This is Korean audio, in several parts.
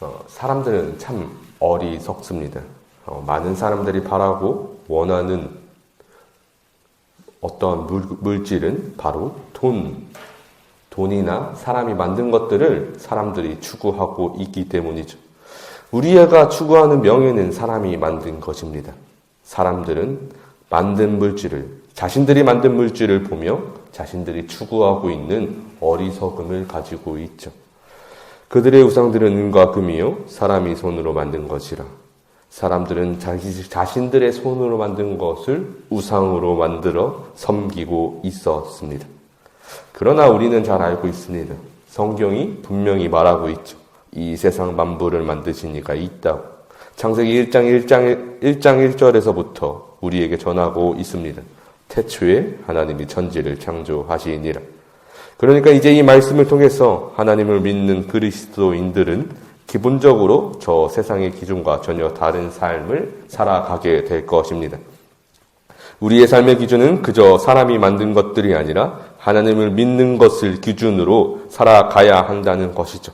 어, 사람들은 참 어리석습니다. 어, 많은 사람들이 바라고 원하는 어떤 물, 물질은 바로 돈, 돈이나 사람이 만든 것들을 사람들이 추구하고 있기 때문이죠. 우리가 추구하는 명예는 사람이 만든 것입니다. 사람들은 만든 물질을, 자신들이 만든 물질을 보며 자신들이 추구하고 있는 어리석음을 가지고 있죠. 그들의 우상들은 은과 금이요, 사람이 손으로 만든 것이라. 사람들은 자기, 자신들의 손으로 만든 것을 우상으로 만들어 섬기고 있었습니다. 그러나 우리는 잘 알고 있습니다. 성경이 분명히 말하고 있죠. 이 세상 만부를 만드신 이가 있다고. 창세기 1장 1장 1장 1절에서부터 우리에게 전하고 있습니다. 태초에 하나님이 천지를 창조하시니라. 그러니까 이제 이 말씀을 통해서 하나님을 믿는 그리스도인들은 기본적으로 저 세상의 기준과 전혀 다른 삶을 살아가게 될 것입니다. 우리의 삶의 기준은 그저 사람이 만든 것들이 아니라 하나님을 믿는 것을 기준으로 살아가야 한다는 것이죠.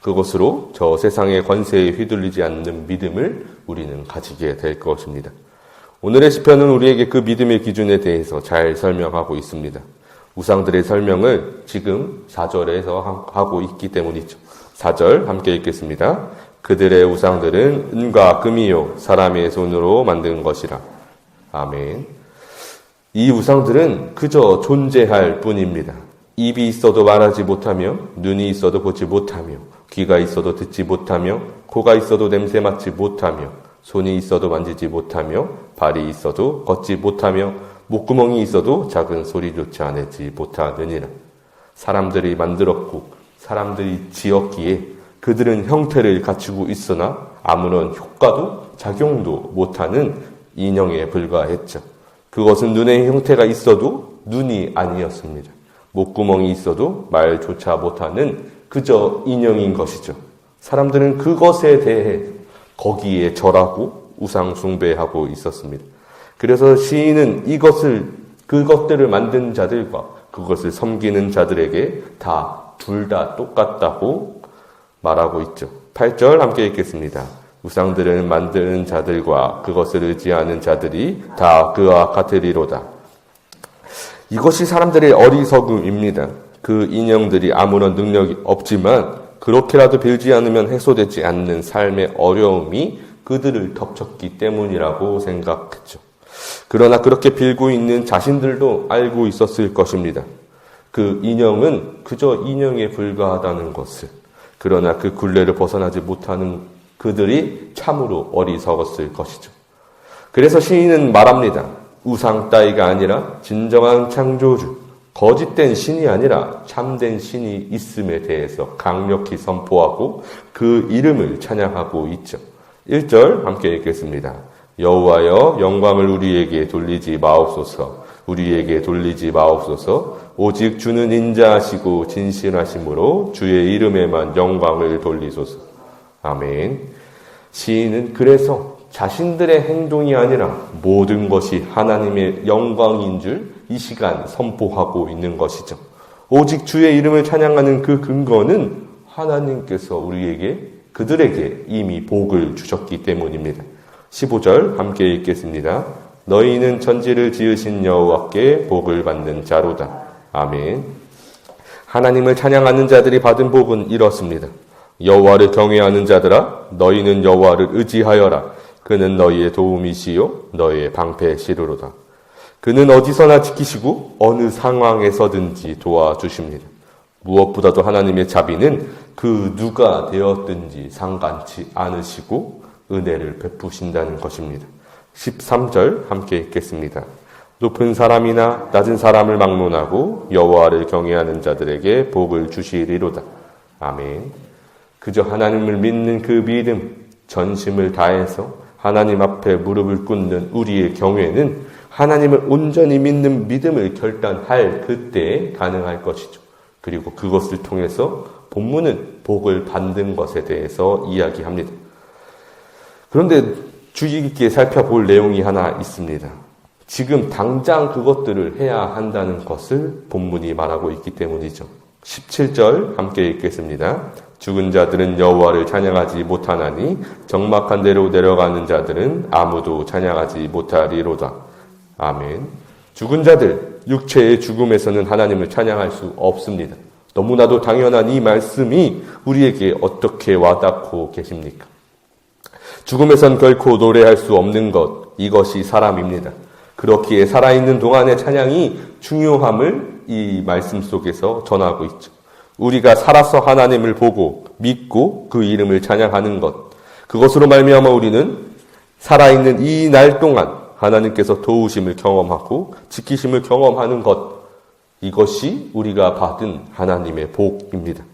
그것으로 저 세상의 권세에 휘둘리지 않는 믿음을 우리는 가지게 될 것입니다. 오늘의 시편은 우리에게 그 믿음의 기준에 대해서 잘 설명하고 있습니다. 우상들의 설명을 지금 4절에서 하고 있기 때문이죠. 4절 함께 읽겠습니다. 그들의 우상들은 은과 금이요 사람의 손으로 만든 것이라. 아멘. 이 우상들은 그저 존재할 뿐입니다. 입이 있어도 말하지 못하며 눈이 있어도 보지 못하며 귀가 있어도 듣지 못하며 코가 있어도 냄새 맡지 못하며 손이 있어도 만지지 못하며 발이 있어도 걷지 못하며 목구멍이 있어도 작은 소리조차 내지 못하느니라. 사람들이 만들었고 사람들이 지었기에 그들은 형태를 갖추고 있으나 아무런 효과도 작용도 못하는 인형에 불과했죠. 그것은 눈의 형태가 있어도 눈이 아니었습니다. 목구멍이 있어도 말조차 못하는 그저 인형인 것이죠. 사람들은 그것에 대해 거기에 절하고 우상 숭배하고 있었습니다. 그래서 시인은 이것을 그것들을 만든 자들과 그것을 섬기는 자들에게 다 둘 다 똑같다고 말하고 있죠. 8절 함께 읽겠습니다. 우상들을 만드는 자들과 그것을 의지하는 자들이 다 그와 같으리로다. 이것이 사람들의 어리석음입니다. 그 인형들이 아무런 능력이 없지만 그렇게라도 빌지 않으면 해소되지 않는 삶의 어려움이 그들을 덮쳤기 때문이라고 생각했죠. 그러나 그렇게 빌고 있는 자신들도 알고 있었을 것입니다. 그 인형은 그저 인형에 불과하다는 것을. 그러나 그 굴레를 벗어나지 못하는 그들이 참으로 어리석었을 것이죠. 그래서 시인은 말합니다. 우상 따위가 아니라 진정한 창조주, 거짓된 신이 아니라 참된 신이 있음에 대해서 강력히 선포하고 그 이름을 찬양하고 있죠. 1절 함께 읽겠습니다. 여호와여 영광을 우리에게 돌리지 마옵소서 우리에게 돌리지 마옵소서 오직 주는 인자하시고 진실하심으로 주의 이름에만 영광을 돌리소서 아멘 시인은 그래서 자신들의 행동이 아니라 모든 것이 하나님의 영광인 줄 이 시간 선포하고 있는 것이죠. 오직 주의 이름을 찬양하는 그 근거는 하나님께서 우리에게 그들에게 이미 복을 주셨기 때문입니다. 15절 함께 읽겠습니다. 너희는 천지를 지으신 여호와께 복을 받는 자로다. 아멘. 하나님을 찬양하는 자들이 받은 복은 이렇습니다. 여호와를 경외하는 자들아 너희는 여호와를 의지하여라. 그는 너희의 도움이시요 너희의 방패시로로다. 그는 어디서나 지키시고 어느 상황에서든지 도와주십니다. 무엇보다도 하나님의 자비는 그 누가 되었든지 상관치 않으시고 은혜를 베푸신다는 것입니다. 13절 함께 읽겠습니다. 높은 사람이나 낮은 사람을 막론하고 여호와를 경외하는 자들에게 복을 주시리로다. 아멘. 그저 하나님을 믿는 그 믿음, 전심을 다해서 하나님 앞에 무릎을 꿇는 우리의 경외는 하나님을 온전히 믿는 믿음을 결단할 그때에 가능할 것이죠. 그리고 그것을 통해서 본문은 복을 받는 것에 대해서 이야기합니다. 그런데 주의 깊게 살펴볼 내용이 하나 있습니다. 지금 당장 그것들을 해야 한다는 것을 본문이 말하고 있기 때문이죠. 17절 함께 읽겠습니다. 죽은 자들은 여호와를 찬양하지 못하나니 정막한 데로 내려가는 자들은 아무도 찬양하지 못하리로다. 아멘. 죽은 자들 육체의 죽음에서는 하나님을 찬양할 수 없습니다. 너무나도 당연한 이 말씀이 우리에게 어떻게 와닿고 계십니까? 죽음에선 결코 노래할 수 없는 것, 이것이 사람입니다. 그렇기에 살아있는 동안의 찬양이 중요함을 이 말씀 속에서 전하고 있죠. 우리가 살아서 하나님을 보고 믿고 그 이름을 찬양하는 것, 그것으로 말미암아 우리는 살아있는 이 날 동안 하나님께서 도우심을 경험하고 지키심을 경험하는 것, 이것이 우리가 받은 하나님의 복입니다.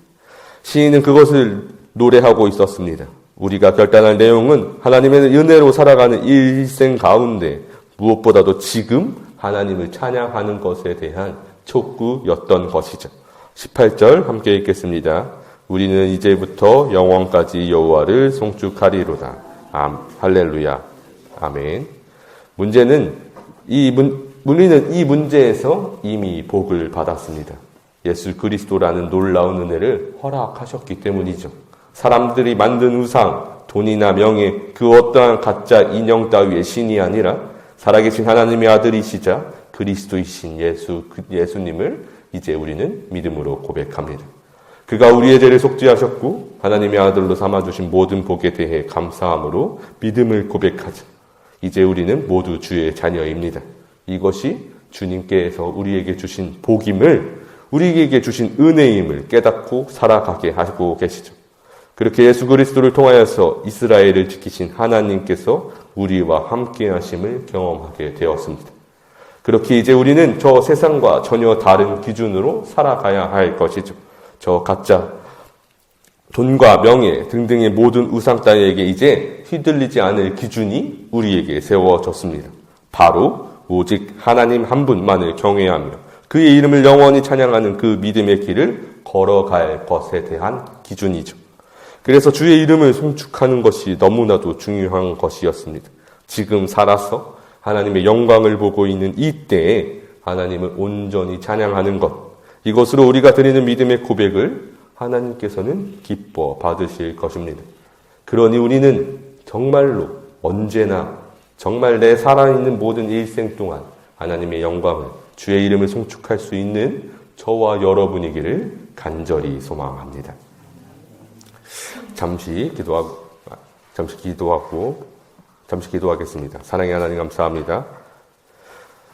시인은 그것을 노래하고 있었습니다. 우리가 결단할 내용은 하나님의 은혜로 살아가는 일생 가운데 무엇보다도 지금 하나님을 찬양하는 것에 대한 촉구였던 것이죠. 18절 함께 읽겠습니다. 우리는 이제부터 영원까지 여호와를 송축하리로다. 암, 할렐루야. 아멘. 문제는 이 문, 우리는 이 문제에서 이미 복을 받았습니다. 예수 그리스도라는 놀라운 은혜를 허락하셨기 때문이죠. 사람들이 만든 우상, 돈이나 명예, 그 어떠한 가짜 인형 따위의 신이 아니라 살아계신 하나님의 아들이시자 그리스도이신 예수, 그 예수님을 이제 우리는 믿음으로 고백합니다. 그가 우리의 죄를 속죄하셨고 하나님의 아들로 삼아주신 모든 복에 대해 감사함으로 믿음을 고백하자. 이제 우리는 모두 주의 자녀입니다. 이것이 주님께서 우리에게 주신 복임을 우리에게 주신 은혜임을 깨닫고 살아가게 하고 계시죠. 그렇게 예수 그리스도를 통하여서 이스라엘을 지키신 하나님께서 우리와 함께 하심을 경험하게 되었습니다. 그렇게 이제 우리는 저 세상과 전혀 다른 기준으로 살아가야 할 것이죠. 저 가짜 돈과 명예 등등의 모든 우상 따위에게 이제 휘둘리지 않을 기준이 우리에게 세워졌습니다. 바로 오직 하나님 한 분만을 경외하며 그의 이름을 영원히 찬양하는 그 믿음의 길을 걸어갈 것에 대한 기준이죠. 그래서 주의 이름을 송축하는 것이 너무나도 중요한 것이었습니다. 지금 살아서 하나님의 영광을 보고 있는 이 때에 하나님을 온전히 찬양하는 것. 이것으로 우리가 드리는 믿음의 고백을 하나님께서는 기뻐 받으실 것입니다. 그러니 우리는 정말로 언제나 정말 내 살아있는 모든 일생 동안 하나님의 영광을 주의 이름을 송축할 수 있는 저와 여러분이기를 간절히 소망합니다. 잠시 기도하고 잠시 기도하고 잠시 기도하겠습니다. 사랑의 하나님 감사합니다.